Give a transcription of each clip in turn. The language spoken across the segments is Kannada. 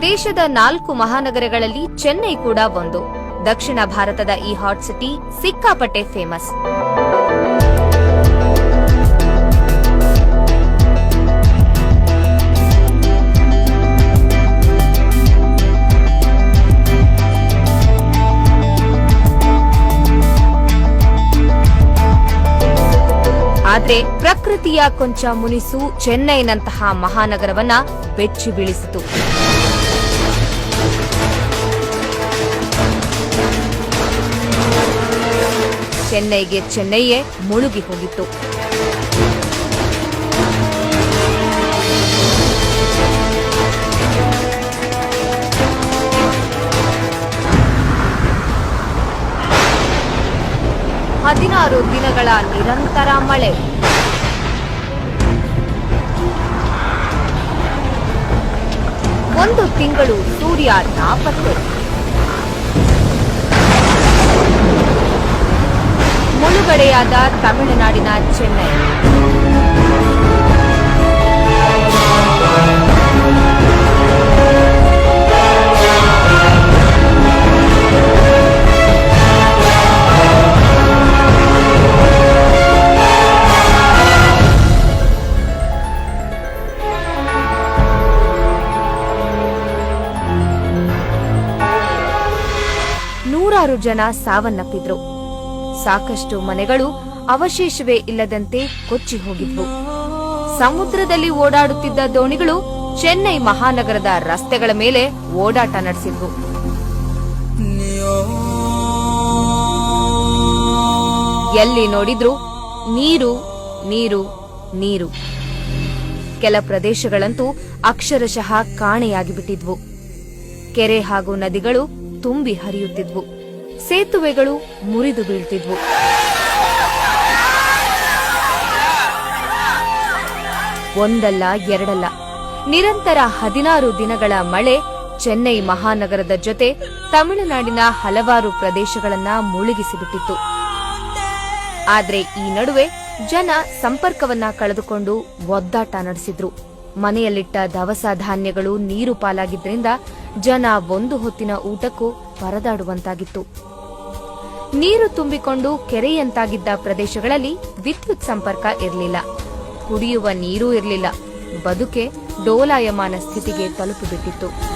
ದೇಶದ ನಾಲ್ಕು ಮಹಾನಗರಗಳಲ್ಲಿ ಚೆನ್ನೈ ಕೂಡ ಒಂದು. ದಕ್ಷಿಣ ಭಾರತದ ಈ ಹಾಟ್ ಸಿಟಿ ಸಿಕ್ಕಾಪಟ್ಟೆ ಫೇಮಸ್ ಆದ್ರೆ ಪ್ರಕೃತಿಯ ಕೊಂಚ ಮುನಿಸು ಚೆನ್ನೈನಂತಹ ಮಹಾನಗರವನ್ನ ಬೆಚ್ಚಿ ಬೀಳಿಸಿತು. ಚೆನ್ನೈಗೆ ಚೆನ್ನೈಯೇ ಮುಳುಗಿ ಹೋಗಿತ್ತು. ಹದಿನಾರು ದಿನಗಳ ನಿರಂತರ ಮಳೆ. ಒಂದು ತಿಂಗಳು ಸೂರ್ಯ ನಾಪತ್ತೆ. ಮುಳುಗಡೆಯಾದ ತಮಿಳುನಾಡಿನ ಚೆನ್ನೈ. ನೂರಾರು ಜನ ಸಾವನ್ನಪ್ಪಿದ್ರು. ಸಾಕಷ್ಟು ಮನೆಗಳು ಅವಶೇಷವೇ ಇಲ್ಲದಂತೆ ಕೊಚ್ಚಿ ಹೋಗಿದ್ವು. ಸಮುದ್ರದಲ್ಲಿ ಓಡಾಡುತ್ತಿದ್ದ ದೋಣಿಗಳು ಚೆನ್ನೈ ಮಹಾನಗರದ ರಸ್ತೆಗಳ ಮೇಲೆ ಓಡಾಟ ನಡೆಸಿದ್ವು. ಎಲ್ಲಿ ನೋಡಿದ್ರು ನೀರು ನೀರು ನೀರು. ಕೆಲ ಪ್ರದೇಶಗಳಂತೂ ಅಕ್ಷರಶಃ ಕಾಣೆಯಾಗಿ ಬಿಟ್ಟಿದ್ವು ಕೆರೆ ಹಾಗೂ ನದಿಗಳು ತುಂಬಿ ಹರಿಯುತ್ತಿದ್ವು. ಸೇತುವೆಗಳು ಮುರಿದು ಬೀಳ್ತಿದ್ವು. ಒಂದಲ್ಲ, ಎರಡಲ್ಲ. ನಿರಂತರ ಹದಿನಾರು ದಿನಗಳ ಮಳೆ ಚೆನ್ನೈ ಮಹಾನಗರದ ಜೊತೆ ತಮಿಳುನಾಡಿನ ಹಲವಾರು ಪ್ರದೇಶಗಳನ್ನ ಮುಳುಗಿಸಿಬಿಟ್ಟಿತ್ತು. ಆದ್ರೆ ಈ ನಡುವೆ ಜನ ಸಂಪರ್ಕವನ್ನ ಕಳೆದುಕೊಂಡು ಒದ್ದಾಟ ನಡೆಸಿದ್ರು. ಮನೆಯಲ್ಲಿಟ್ಟ ದವಸ ಧಾನ್ಯಗಳು ನೀರು ಪಾಲಾಗಿದ್ದರಿಂದ ಜನ ಒಂದು ಹೊತ್ತಿನ ಊಟಕ್ಕೂ ಪರದಾಡುವಂತಾಗಿತ್ತು. ನೀರು ತುಂಬಿಕೊಂಡು ಕೆರೆಯಂತಾಗಿದ್ದ ಪ್ರದೇಶಗಳಲ್ಲಿ ವಿದ್ಯುತ್ ಸಂಪರ್ಕ ಇರಲಿಲ್ಲ. ಕುಡಿಯುವ ನೀರೂ ಇರಲಿಲ್ಲ. ಬದುಕೆ ಡೋಲಾಯಮಾನ ಸ್ಥಿತಿಗೆ ತಲುಪಿಬಿಟ್ಟಿತ್ತು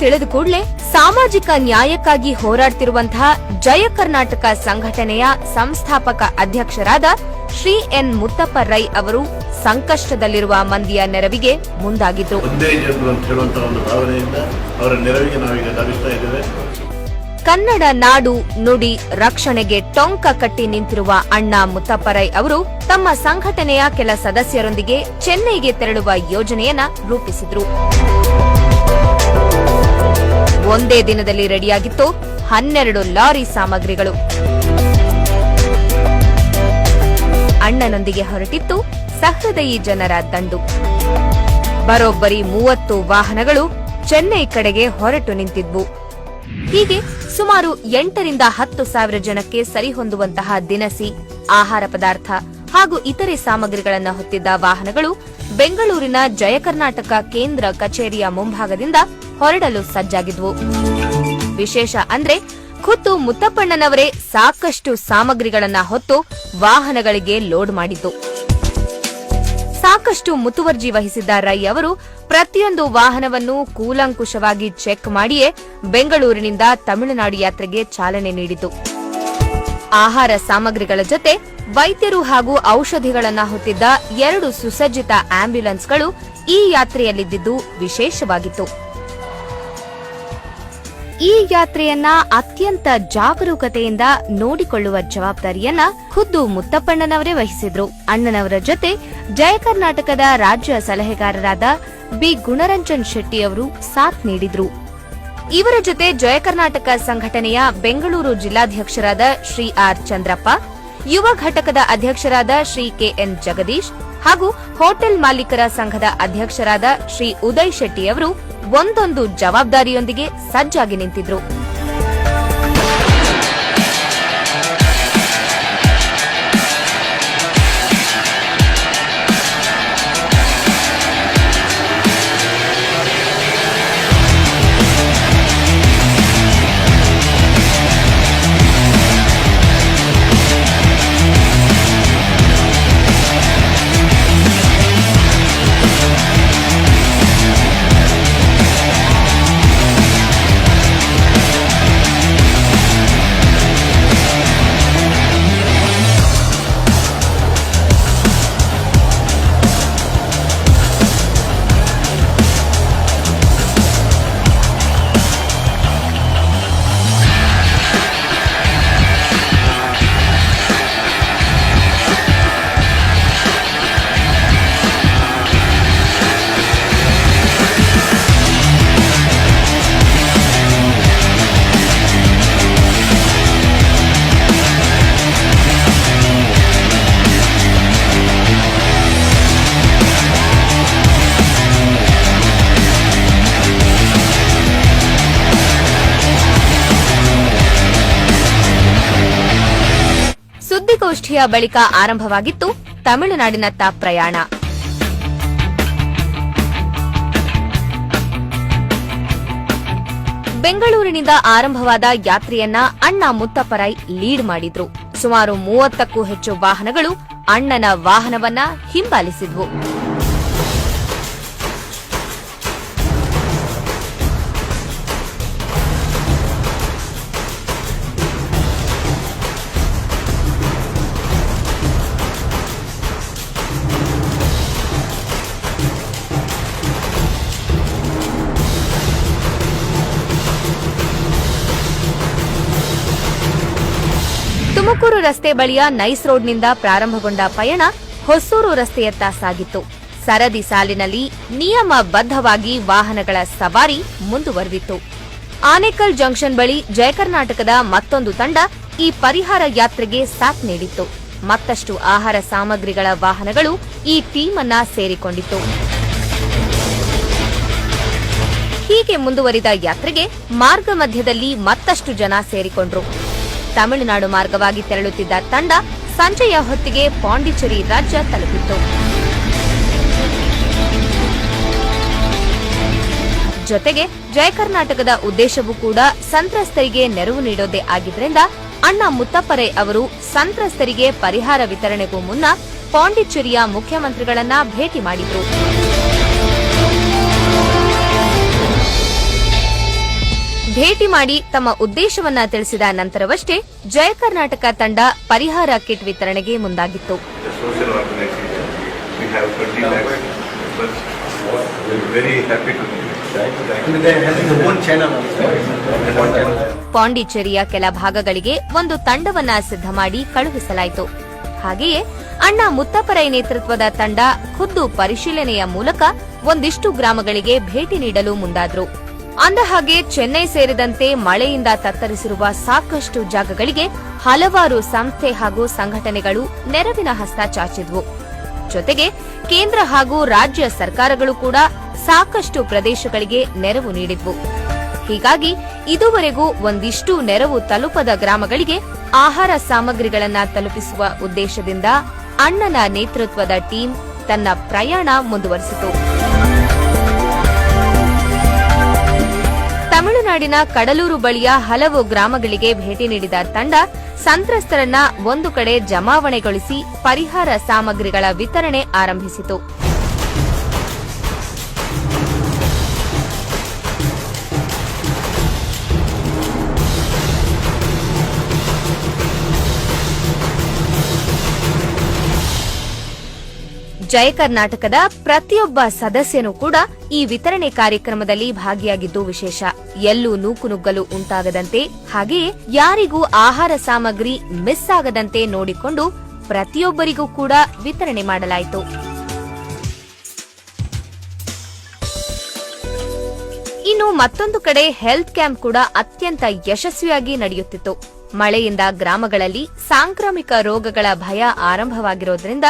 ತಿಳಿದ ಕೂಡಲೇ ಸಾಮಾಜಿಕ ನ್ಯಾಯಕ್ಕಾಗಿ ಹೋರಾಡ್ತಿರುವಂತಹ ಜಯ ಕರ್ನಾಟಕ ಸಂಘಟನೆಯ ಸಂಸ್ಥಾಪಕ ಅಧ್ಯಕ್ಷರಾದ ಶ್ರೀ ಎನ್ ಮುತ್ತಪ್ಪ ರೈ ಅವರು ಸಂಕಷ್ಟದಲ್ಲಿರುವ ಮಂದಿಯ ನೆರವಿಗೆ ಮುಂದಾಗಿದ್ದು. ಕನ್ನಡ ನಾಡು ನುಡಿ ರಕ್ಷಣೆಗೆ ಟೊಂಕ ಕಟ್ಟಿ ನಿಂತಿರುವ ಅಣ್ಣ ಮುತ್ತಪ್ಪರೈ ಅವರು ತಮ್ಮ ಸಂಘಟನೆಯ ಕೆಲ ಸದಸ್ಯರೊಂದಿಗೆ ಚೆನ್ನೈಗೆ ತೆರಳುವ ಯೋಜನೆಯನ್ನ ರೂಪಿಸಿದ್ರು. ಒಂದೇ ದಿನದಲ್ಲಿ ರೆಡಿಯಾಗಿತ್ತು ಹನ್ನೆರಡು ಲಾರಿ ಸಾಮಗ್ರಿಗಳು. ಅಣ್ಣನೊಂದಿಗೆ ಹೊರಟಿತ್ತು ಸಹೃದಯಿ ಜನರ ದಂಡು. ಬರೋಬ್ಬರಿ ಮೂವತ್ತು ವಾಹನಗಳು ಚೆನ್ನೈ ಕಡೆಗೆ ಹೊರಟು ನಿಂತಿದ್ವು. ಹೀಗೆ ಸುಮಾರು ಎಂಟರಿಂದ ಹತ್ತು ಸಾವಿರ ಜನಕ್ಕೆ ಸರಿಹೊಂದುವಂತಹ ದಿನಸಿ, ಆಹಾರ ಪದಾರ್ಥ ಹಾಗೂ ಇತರೆ ಸಾಮಗ್ರಿಗಳನ್ನ ಹೊತ್ತಿದ್ದ ವಾಹನಗಳು ಬೆಂಗಳೂರಿನ ಜಯ ಕರ್ನಾಟಕ ಕೇಂದ್ರ ಕಚೇರಿಯ ಮುಂಭಾಗದಿಂದ ಹೊರಡಲು ಸಜ್ಜಾಗಿದ್ವು. ವಿಶೇಷ ಅಂದ್ರೆ ಖುದ್ದು ಮುತ್ತಪ್ಪಣ್ಣನವರೇ ಸಾಕಷ್ಟು ಸಾಮಗ್ರಿಗಳನ್ನ ಹೊತ್ತು ವಾಹನಗಳಿಗೆ ಲೋಡ್ ಮಾಡಿತು ಸಾಕಷ್ಟು ಮುತುವರ್ಜಿ ವಹಿಸಿದ್ದ ರೈ ಅವರು ಪ್ರತಿಯೊಂದು ವಾಹನವನ್ನು ಕೂಲಂಕುಷವಾಗಿ ಚೆಕ್ ಮಾಡಿಯೇ ಬೆಂಗಳೂರಿನಿಂದ ತಮಿಳುನಾಡು ಯಾತ್ರೆಗೆ ಚಾಲನೆ ನೀಡಿತು ಆಹಾರ ಸಾಮಗ್ರಿಗಳ ಜೊತೆ ವೈದ್ಯರು ಹಾಗೂ ಔಷಧಿಗಳನ್ನು ಹೊತ್ತಿದ್ದ ಎರಡು ಸುಸಜ್ಜಿತ ಆಂಬ್ಯುಲೆನ್ಸ್ಗಳು ಈ ಯಾತ್ರೆಯಲ್ಲಿದ್ದಿದ್ದು ವಿಶೇಷವಾಗಿತ್ತು. ಈ ಯಾತ್ರೆಯನ್ನ ಅತ್ಯಂತ ಜಾಗರೂಕತೆಯಿಂದ ನೋಡಿಕೊಳ್ಳುವ ಜವಾಬ್ದಾರಿಯನ್ನ ಖುದ್ದು ಮುತ್ತಪ್ಪಣ್ಣನವರೇ ವಹಿಸಿದ್ರು. ಅಣ್ಣನವರ ಜೊತೆ ಜಯ ಕರ್ನಾಟಕದ ರಾಜ್ಯ ಸಲಹೆಗಾರರಾದ ಬಿ. ಗುಣರಂಜನ್ ಶೆಟ್ಟಿ ಅವರು ಸಾಥ್ ನೀಡಿದ್ರು. ಇವರ ಜೊತೆ ಜಯ ಕರ್ನಾಟಕ ಸಂಘಟನೆಯ ಬೆಂಗಳೂರು ಜಿಲ್ಲಾಧ್ಯಕ್ಷರಾದ ಶ್ರೀ ಆರ್ ಚಂದ್ರಪ್ಪ ಯುವ ಘಟಕದ ಅಧ್ಯಕ್ಷರಾದ ಶ್ರೀ ಕೆಎನ್ ಜಗದೀಶ್ ಹಾಗೂ ಹೋಟೆಲ್ ಮಾಲೀಕರ ಸಂಘದ ಅಧ್ಯಕ್ಷರಾದ ಶ್ರೀ ಉದಯ್ ಶೆಟ್ಟಿ ಅವರು ಒಂದೊಂದು ಜವಾಬ್ದಾರಿಯೊಂದಿಗೆ ಸಜ್ಜಾಗಿ ನಿಂತಿದ್ರು. ಸುದ್ದಿಗೋಷ್ಠಿಯ ಬಳಿಕ ಆರಂಭವಾಗಿತ್ತು ತಮಿಳುನಾಡಿನತ್ತ ಪ್ರಯಾಣ. ಬೆಂಗಳೂರಿನಿಂದ ಆರಂಭವಾದ ಯಾತ್ರೆಯನ್ನ ಅಣ್ಣ ಮುತ್ತಪ್ಪರೈ ಲೀಡ್ ಮಾಡಿದ್ರು. ಸುಮಾರು ಮೂವತ್ತಕ್ಕೂ ಹೆಚ್ಚು ವಾಹನಗಳು ಅಣ್ಣನ ವಾಹನವನ್ನ ಹಿಂಬಾಲಿಸಿದ್ವು. ತುಮಕೂರು ರಸ್ತೆ ಬಳಿಯ ನೈಸ್ ರೋಡ್ನಿಂದ ಪ್ರಾರಂಭಗೊಂಡ ಪಯಣ ಹೊಸೂರು ರಸ್ತೆಯತ್ತ ಸಾಗಿತ್ತು. ಸರದಿ ಸಾಲಿನಲ್ಲಿ ನಿಯಮಬದ್ಧವಾಗಿ ವಾಹನಗಳ ಸವಾರಿ ಮುಂದುವರೆದಿತ್ತು. ಆನೇಕಲ್ ಜಂಕ್ಷನ್ ಬಳಿ ಜಯಕರ್ನಾಟಕದ ಮತ್ತೊಂದು ತಂಡ ಈ ಪರಿಹಾರ ಯಾತ್ರೆಗೆ ಸಾಥ್ ನೀಡಿತ್ತು. ಮತ್ತಷ್ಟು ಆಹಾರ ಸಾಮಗ್ರಿಗಳ ವಾಹನಗಳು ಈ ಟೀಮ್ ಅನ್ನ ಸೇರಿಕೊಂಡಿತ್ತು. ಹೀಗೆ ಮುಂದುವರಿದ ಯಾತ್ರೆಗೆ ಮಾರ್ಗ ಮಧ್ಯದಲ್ಲಿ ಮತ್ತಷ್ಟು ಜನ ಸೇರಿಕೊಂಡ್ರು. ತಮಿಳುನಾಡು ಮಾರ್ಗವಾಗಿ ತೆರಳುತ್ತಿದ್ದ ತಂಡ ಸಂಜೆಯ ಹೊತ್ತಿಗೆ ಪಾಂಡಿಚೇರಿ ರಾಜ್ಯ ತಲುಪಿತ್ತು. ಜೊತೆಗೆ ಜಯ ಕರ್ನಾಟಕದ ಉದ್ದೇಶವೂ ಕೂಡ ಸಂತ್ರಸ್ತರಿಗೆ ನೆರವು ನೀಡೋದೇ ಆಗಿದ್ದರಿಂದ ಅಣ್ಣ ಮುತ್ತಪ್ಪರೈ ಅವರು ಸಂತ್ರಸ್ತರಿಗೆ ಪರಿಹಾರ ವಿತರಣೆಗೂ ಮುನ್ನ ಪಾಂಡಿಚೇರಿಯ ಮುಖ್ಯಮಂತ್ರಿಗಳನ್ನ ಭೇಟಿ ಮಾಡಿದ್ರು. ಭೇಟಿ ಮಾಡಿ ತಮ್ಮ ಉದ್ದೇಶವನ್ನ ತಿಳಿಸಿದ ನಂತರವಷ್ಟೇ ಜಯ ಕರ್ನಾಟಕ ತಂಡ ಪರಿಹಾರ ಕಿಟ್ ವಿತರಣೆಗೆ ಮುಂದಾಗಿತ್ತು the social organization. We have 20 lakhs members. We're very happy to do it. And they're having their own channel also. ಪಾಂಡಿಚೇರಿಯ ಕೆಲ ಭಾಗಗಳಿಗೆ ಒಂದು ತಂಡವನ್ನ ಸಿದ್ಧ ಮಾಡಿ ಕಳುಹಿಸಲಾಯಿತು ಹಾಗೆಯೇ ಅಣ್ಣ ಮುತ್ತಪರೈ ನೇತೃತ್ವದ ತಂಡ ಖುದ್ದು ಪರಿಶೀಲನೆಯ ಮೂಲಕ ಒಂದಿಷ್ಟು ಗ್ರಾಮಗಳಿಗೆ ಭೇಟಿ ನೀಡಲು ಮುಂದಾದ್ರು ಅಂದಹಾಗೆ ಚೆನ್ನೈ ಸೇರಿದಂತೆ ಮಳೆಯಿಂದ ತತ್ತರಿಸಿರುವ ಸಾಕಷ್ಟು ಜಾಗಗಳಿಗೆ ಹಲವಾರು ಸಂಸ್ಥೆ ಹಾಗೂ ಸಂಘಟನೆಗಳು ನೆರವಿನ ಹಸ್ತ ಚಾಚಿದ್ವು. ಜೊತೆಗೆ ಕೇಂದ್ರ ಹಾಗೂ ರಾಜ್ಯ ಸರ್ಕಾರಗಳು ಕೂಡ ಸಾಕಷ್ಟು ಪ್ರದೇಶಗಳಿಗೆ ನೆರವು ನೀಡಿದ್ವು. ಹೀಗಾಗಿ ಇದುವರೆಗೂ ಒಂದಿಷ್ಟು ನೆರವು ತಲುಪದ ಗ್ರಾಮಗಳಿಗೆ ಆಹಾರ ಸಾಮಗ್ರಿಗಳನ್ನು ತಲುಪಿಸುವ ಉದ್ದೇಶದಿಂದ ಅಣ್ಣನ ನೇತೃತ್ವದ ಟೀಂ ತನ್ನ ಪ್ರಯಾಣ ಮುಂದುವರಿಸಿತು. ತಮಿಳುನಾಡಿನ ಕಡಲೂರು ಬಳಿಯ ಹಲವು ಗ್ರಾಮಗಳಿಗೆ ಭೇಟಿ ನೀಡಿದ ತಂಡ, ಸಂತ್ರಸ್ತರನ್ನ ಒಂದು ಕಡೆ ಜಮಾವಣೆಗೊಳಿಸಿ ಪರಿಹಾರ ಸಾಮಗ್ರಿಗಳ ವಿತರಣೆ ಆರಂಭಿಸಿತು. ಜಯ ಕರ್ನಾಟಕದ ಪ್ರತಿಯೊಬ್ಬ ಸದಸ್ಯನೂ ಕೂಡ ಈ ವಿತರಣೆ ಕಾರ್ಯಕ್ರಮದಲ್ಲಿ ಭಾಗಿಯಾಗಿದ್ದು ವಿಶೇಷ. ಎಲ್ಲೂ ನೂಕುನುಗ್ಗಲು ಉಂಟಾಗದಂತೆ ಹಾಗೆಯೇ ಯಾರಿಗೂ ಆಹಾರ ಸಾಮಗ್ರಿ ಮಿಸ್ ಆಗದಂತೆ ನೋಡಿಕೊಂಡು ಪ್ರತಿಯೊಬ್ಬರಿಗೂ ಕೂಡ ವಿತರಣೆ ಮಾಡಲಾಯಿತು. ಇನ್ನು ಮತ್ತೊಂದು ಕಡೆ ಹೆಲ್ತ್ ಕ್ಯಾಂಪ್ ಕೂಡ ಅತ್ಯಂತ ಯಶಸ್ವಿಯಾಗಿ ನಡೆಯುತ್ತಿತ್ತು. ಮಳೆಯಿಂದ ಗ್ರಾಮಗಳಲ್ಲಿ ಸಾಂಕ್ರಾಮಿಕ ರೋಗಗಳ ಭಯ ಆರಂಭವಾಗಿರೋದ್ರಿಂದ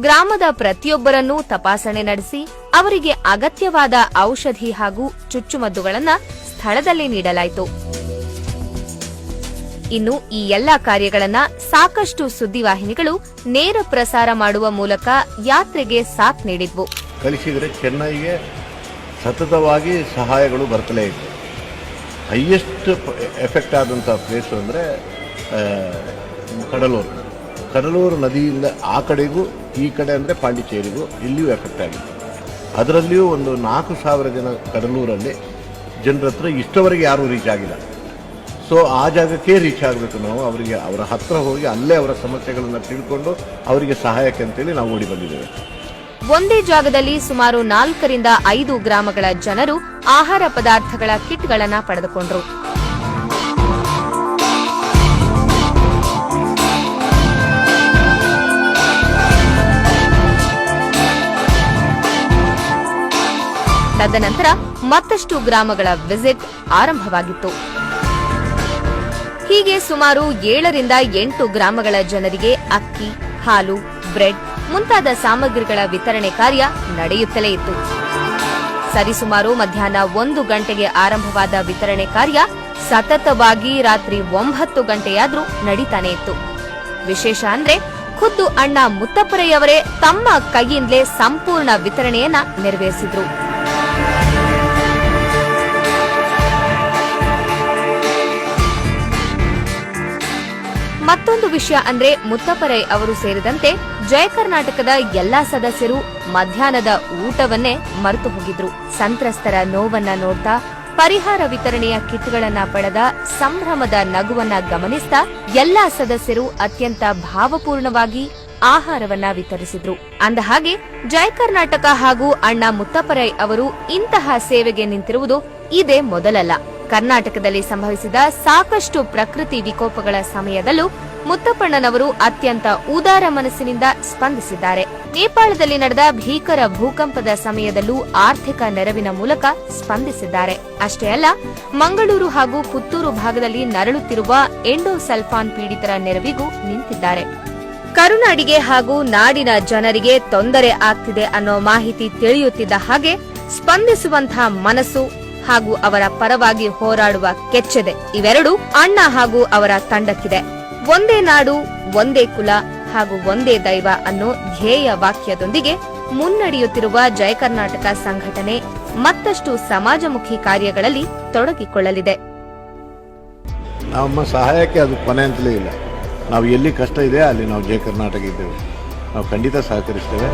ಗ್ರಾಮದ ಪ್ರತಿಯೊಬ್ಬರನ್ನೂ ತಪಾಸಣೆ ನಡೆಸಿ ಅವರಿಗೆ ಅಗತ್ಯವಾದ ಔಷಧಿ ಹಾಗೂ ಚುಚ್ಚುಮದ್ದುಗಳನ್ನು ಸ್ಥಳದಲ್ಲಿ ನೀಡಲಾಯಿತು. ಇನ್ನು ಈ ಎಲ್ಲಾ ಕಾರ್ಯಗಳನ್ನ ಸಾಕಷ್ಟು ಸುದ್ದಿವಾಹಿನಿಗಳು ನೇರ ಪ್ರಸಾರ ಮಾಡುವ ಮೂಲಕ ಯಾತ್ರೆಗೆ ಸಾಥ್ ನೀಡಿದ್ವು. ಕಲಿಸಿದರೆ ಚೆನ್ನೈಗೆ ಸತತವಾಗಿ ಸಹಾಯಗಳು ಬರ್ತಲೇ ಇತ್ತು ಹೈಯೆಸ್ಟ್ ಎಫೆಕ್ಟ್ ಆದಂಥ ಪ್ಲೇಸು ಅಂದರೆ ಕಡಲೂರು. ಕಡಲೂರು ನದಿಯಿಂದ ಆ ಕಡೆಗೂ, ಈ ಕಡೆ ಅಂದರೆ ಪಾಂಡಿಚೇರಿಗೂ ಇಲ್ಲಿಯೂ ಎಫೆಕ್ಟ್ ಆಗಿತ್ತು ಅದರಲ್ಲಿಯೂ ಒಂದು ನಾಲ್ಕು ಸಾವಿರ ಜನ ಕಡಲೂರಲ್ಲಿ ಜನರ ಹತ್ರ ಇಷ್ಟವರೆಗೆ ಯಾರೂ ರೀಚ್ ಆಗಿಲ್ಲ. ಸೊ ಆ ಜಾಗಕ್ಕೆ ರೀಚ್ ಆಗಬೇಕು ನಾವು. ಅವರಿಗೆ ಅವರ ಹತ್ರ ಹೋಗಿ ಅಲ್ಲೇ ಅವರ ಸಮಸ್ಯೆಗಳನ್ನು ತಿಳ್ಕೊಂಡು ಅವರಿಗೆ ಸಹಾಯಕ್ಕೆ ಅಂತೇಳಿ ನಾವು ಓಡಿ ಬಂದಿದ್ದೇವೆ. ಒಂದೇ ಜಾಗದಲ್ಲಿ ಸುಮಾರು ನಾಲ್ಕರಿಂದ ಐದು ಗ್ರಾಮಗಳ ಜನರು ಆಹಾರ ಪದಾರ್ಥಗಳ ಕಿಟ್ಗಳನ್ನು ಪಡೆದುಕೊಂಡರು. ತದನಂತರ ಮತ್ತಷ್ಟು ಗ್ರಾಮಗಳ ವಿಸಿಟ್ ಆರಂಭವಾಗಿತ್ತು. ಹೀಗೆ ಸುಮಾರು ಏಳರಿಂದ ಎಂಟು ಗ್ರಾಮಗಳ ಜನರಿಗೆ ಅಕ್ಕಿ, ಹಾಲು, ಬ್ರೆಡ್ ಮುಂತಾದ ಸಾಮಗ್ರಿಗಳ ವಿತರಣೆ ಕಾರ್ಯ ನಡೆಯುತ್ತಲೇ ಇತ್ತು. ಸರಿಸುಮಾರು ಮಧ್ಯಾಹ್ನ ಒಂದು ಗಂಟೆಗೆ ಆರಂಭವಾದ ವಿತರಣೆ ಕಾರ್ಯ ಸತತವಾಗಿ ರಾತ್ರಿ ಒಂಬತ್ತು ಗಂಟೆಯಾದ್ರೂ ನಡೀತಾನೆ ಇತ್ತು. ವಿಶೇಷ ಅಂದ್ರೆ ಖುದ್ದು ಅಣ್ಣ ಮುತ್ತಪ್ಪರೆಯವರೇ ತಮ್ಮ ಕೈಯಿಂದಲೇ ಸಂಪೂರ್ಣ ವಿತರಣೆಯನ್ನ ನೆರವೇರಿಸಿದ್ರು. ಮತ್ತೊಂದು ವಿಷಯ ಅಂದ್ರೆ ಮುತ್ತಪರೈ ಅವರು ಸೇರಿದಂತೆ ಜಯ ಕರ್ನಾಟಕದ ಎಲ್ಲಾ ಸದಸ್ಯರು ಮಧ್ಯಾಹ್ನದ ಊಟವನ್ನೇ ಮರೆತು ಹೋಗಿದ್ರು. ಸಂತ್ರಸ್ತರ ನೋವನ್ನ ನೋಡ್ತಾ ಪರಿಹಾರ ವಿತರಣೆಯ ಕಿಟ್ಗಳನ್ನ ಪಡೆದ ಸಂಭ್ರಮದ ನಗುವನ್ನ ಗಮನಿಸ್ತಾ ಎಲ್ಲಾ ಸದಸ್ಯರು ಅತ್ಯಂತ ಭಾವಪೂರ್ಣವಾಗಿ ಆಹಾರವನ್ನ ವಿತರಿಸಿದ್ರು. ಅಂದಹಾಗೆ ಜಯ ಕರ್ನಾಟಕ ಹಾಗೂ ಅಣ್ಣ ಮುತ್ತಪರೈ ಅವರು ಇಂತಹ ಸೇವೆಗೆ ನಿಂತಿರುವುದು ಇದೇ ಮೊದಲಲ್ಲ. ಕರ್ನಾಟಕದಲ್ಲಿ ಸಂಭವಿಸಿದ ಸಾಕಷ್ಟು ಪ್ರಕೃತಿ ವಿಕೋಪಗಳ ಸಮಯದಲ್ಲೂ ಮುತ್ತಪ್ಪಣ್ಣನವರು ಅತ್ಯಂತ ಉದಾರ ಮನಸ್ಸಿನಿಂದ ಸ್ಪಂದಿಸಿದ್ದಾರೆ. ನೇಪಾಳದಲ್ಲಿ ನಡೆದ ಭೀಕರ ಭೂಕಂಪದ ಸಮಯದಲ್ಲೂ ಆರ್ಥಿಕ ನೆರವಿನ ಮೂಲಕ ಸ್ಪಂದಿಸಿದ್ದಾರೆ. ಅಷ್ಟೇ ಅಲ್ಲ, ಮಂಗಳೂರು ಹಾಗೂ ಪುತ್ತೂರು ಭಾಗದಲ್ಲಿ ನರಳುತ್ತಿರುವ ಎಂಡೋಸಲ್ಫಾನ್ ಪೀಡಿತರ ನೆರವಿಗೂ ನಿಂತಿದ್ದಾರೆ. ಕರುನಾಡಿಗೆ ಹಾಗೂ ನಾಡಿನ ಜನರಿಗೆ ತೊಂದರೆ ಆಗ್ತಿದೆ ಅನ್ನೋ ಮಾಹಿತಿ ತಿಳಿಯುತ್ತಿದ್ದ ಹಾಗೆ ಸ್ಪಂದಿಸುವಂತಹ ಮನಸ್ಸು ಹಾಗೂ ಅವರ ಪರವಾಗಿ ಹೋರಾಡುವ ಕೆಚ್ಚೆದೆ ಇವೆರಡು ಅಣ್ಣ ಹಾಗೂ ಅವರ ತಂಡಕ್ಕಿದೆ. ಒಂದೇ ನಾಡು, ಒಂದೇ ಕುಲ ಹಾಗೂ ಒಂದೇ ದೈವ ಅನ್ನೋ ಧ್ಯೇಯ ವಾಕ್ಯದೊಂದಿಗೆ ಮುನ್ನಡೆಯುತ್ತಿರುವ ಜಯ ಕರ್ನಾಟಕ ಸಂಘಟನೆ ಮತ್ತಷ್ಟು ಸಮಾಜಮುಖಿ ಕಾರ್ಯಗಳಲ್ಲಿ ತೊಡಗಿಕೊಳ್ಳಲಿದೆ. ನಮ್ಮ ಸಹಾಯಕ್ಕೆ ಅದು ಕೊನೆ ಅಂತಲೇ ಇಲ್ಲ. ನಾವು ಎಲ್ಲಿ ಕಷ್ಟ ಇದೆ ಅಲ್ಲಿ ನಾವು ಜಯ ಕರ್ನಾಟಕ ಇದ್ದೇವೆ. ನಾವು ಖಂಡಿತ ಸಹಕರಿಸ್ತೇವೆ.